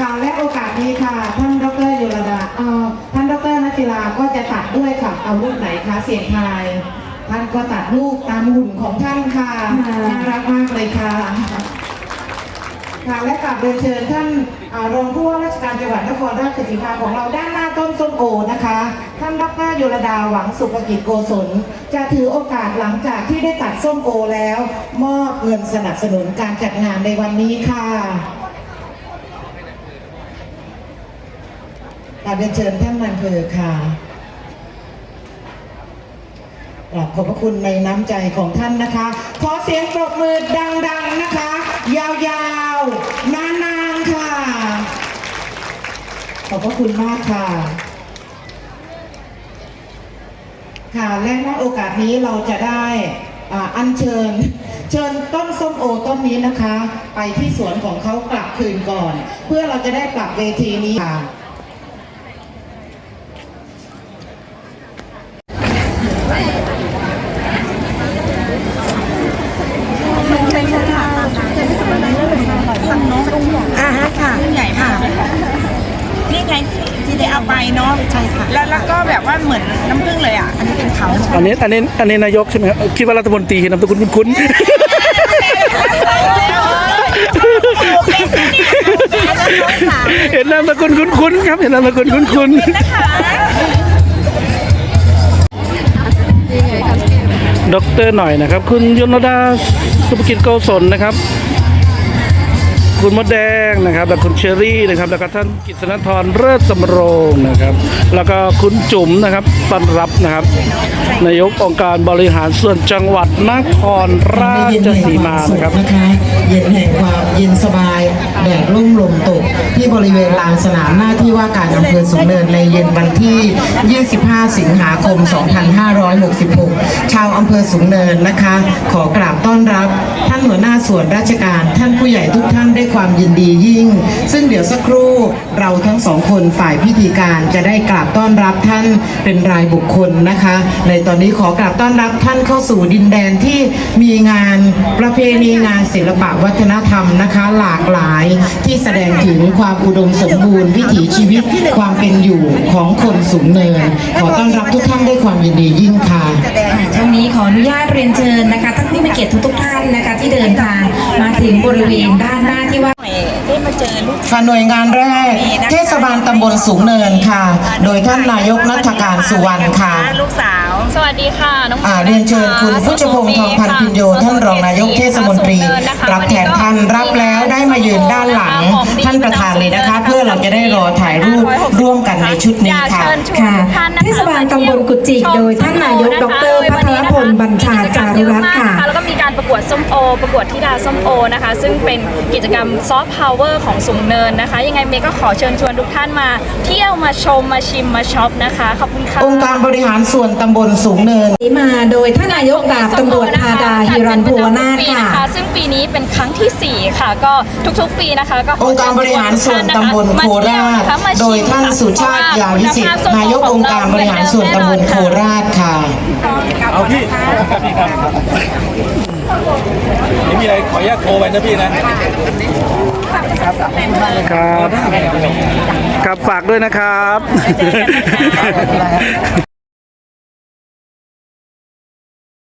ค่ะและโอกาสนี้ค่ะ ท่านดรโยรดาท่านดรนัติลาก็จะตัดด้วยค่ะเอารูปไหนคะเสียงทาย ท่านก็ตัดรูปตามหุ่นของท่านค่ะน่ารักมากเลยค่ะค่ะและกลับเรียนเชิญท่านรองผู้ว่าราชการจังหวัดนครราชสีมาของเราด้านหน้าต้นส้มโอนะคะ ท่านดรโยรดาหวังสุภกิจโกศล จะถือโอกาสหลังจากที่ได้ตัดส้มโอแล้ว มอบเงินสนับสนุนการจัดงานในวันนี้ค่ะ กราบเรียนเชิญท่านนายอำเภอค่ะกราบขอบพระคุณในน้ำใจของท่านนะคะ ขอเสียงปรบมือดัง ๆนะคะ ยาวๆ นานๆค่ะ ขอบพระคุณมากค่ะ ค่ะ และณโอกาสนี้เราจะได้อัญเชิญ เชิญต้นส้มโอต้นนี้นะคะ ไปที่สวนของเขากลับคืนก่อน เพื่อเราจะได้ปรับเวทีนี้ค่ะ อ่าฮะค่ะ ใหญ่มากเลยค่ะนี่ไงที่ ได้เอาไปเนาะใช่ค่ะแล้วแล้วก็แบบว่าเหมือนน้ำผึ้งเลยอะอันนี้เป็นเขาอันนี้อันนี้อันนี้นายกใช่ไหมครับคิดว่ารัฐมนตรีเห็นนามสกุลคุ้นๆเห็นนามสกุลคุ้นๆครับ เห็นนามสกุลคุ้นๆดอกเตอรหน่อยนะครับ คุณยนดาสุภกิจโกศลนะครับ คุณมดแดงนะครับและคุณเชอรี่นะครับ แล้วก็ท่านกิษณธรเลิศสำโรงนะครับ แล้วก็คุณจุ๋มนะครับต้อนรับนะครับ นายกองค์การบริหารส่วนจังหวัดนครราชสีมานะครับนะคะเย็นแห่งความเย็นสบายแดดร่มลมตก ที่บริเวณลานสนามหน้าที่ว่าการอำเภอสูงเนินในเย็นวันที่ 25 สิงหาคม 2566 ชาวอำเภอสูงเนินนะคะ ขอกราบต้อนรับ ท่านหัวหน้าส่วนราชการ ท่านผู้ใหญ่ทุกท่านได้ความยินดียิ่ง ซึ่งเดี๋ยวสักครู่เราทั้งสองคนฝ่ายพิธีการจะได้กราบต้อนรับท่านเป็นรายบุคคลนะคะ ในตอนนี้ขอกราบต้อนรับท่านเข้าสู่ดินแดนที่มีงานประเพณีงานศิลปะวัฒนธรรมนะคะ หลากหลายที่แสดงถึงความอุดมสมบูรณ์วิถีชีวิตความเป็นอยู่ของคนสูงเนิน ขอต้อนรับทุกท่านด้วยความยินดียิ่งค่ะช่วงนี้ขออนุญาตเรียนเชิญนะคะท่านผู้มีเกียรติทุกท่านนะคะที่เดินทางมาถึงบริเวณด้านหน้าที่ว่าได้มาเจอลูก ค่ะหน่วยงานแรก เทศบาลตำบลสูงเนินค่ะ โดยท่านนายกนัฐการสุวรรณค่ะ ลูกสาว สวัสดีค่ะ น้องอ่าเรียนเชิญคุณพุทธพงศ์ทองพันธ์พินโยท่านรองนายกเทศมนตรี รับแทนท่านรับแล้วได้มายืนด้านหลัง ท่านประธานเลยนะคะ เพื่อเราจะได้รอถ่ายรูปร่วมกันในชุดนี้ค่ะ ค่ะเทศบาลตำบลกุจิกโดยท่านนายกดรพัทรพลบัญชาจารุรัตน์ค่ะแล้ว ก็มีการประกวดส้มโอ ประกวดธิดาส้มโอนะคะ ซึ่งเป็นกิจกรรมซอฟต์พาวเวอร์ของสูงเนินนะคะ ยังไงเมย์ก็ขอเชิญชวนทุกท่านมา เที่ยวมาชมมาชิมมาช็อปนะคะขอบคุณค่ะองค์การบริหารส่วนตำบลสูงเนินนี้มาโดยท่านนายกดาบตำรวจธาดาฮิรันโพวนาถปีค่ะนะคะซึ่งปีนี้เป็นครั้งที่ 4 ค่ะ ก็ทุกๆปีนะคะก็ของค์การบริหารส่วนตำบลโคราชมาเที่ยวนะคะมาชิมโดยท่านสุชาติยาวิสิทธิ์นายกองค์การบริหารส่วนตำบลโคราชค่ะเอาพี่พี่ครับไม่ มีอะไรขออนุญาตโทรไปนะพี่นะ ครับ ครับฝากด้วยนะครับ